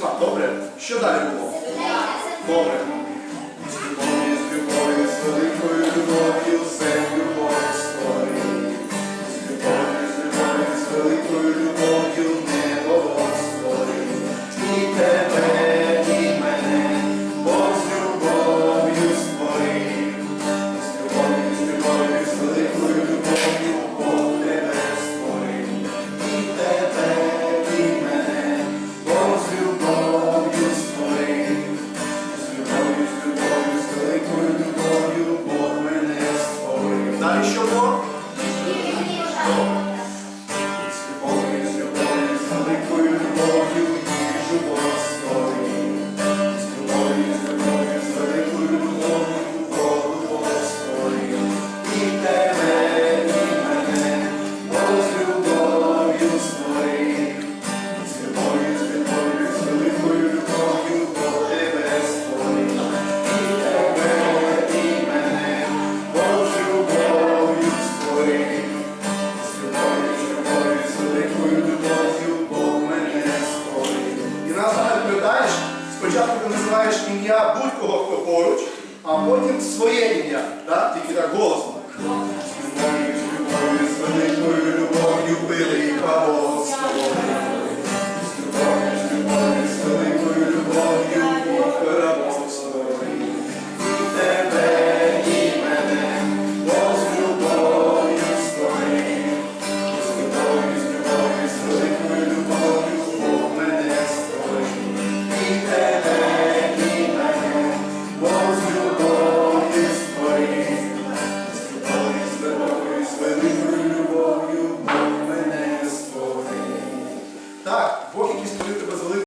числа. Добре? Що далі було? Добре. А еще називаєш ім'я будь-кого хто поруч, а потім своє ім'я, да? тільки так голосно.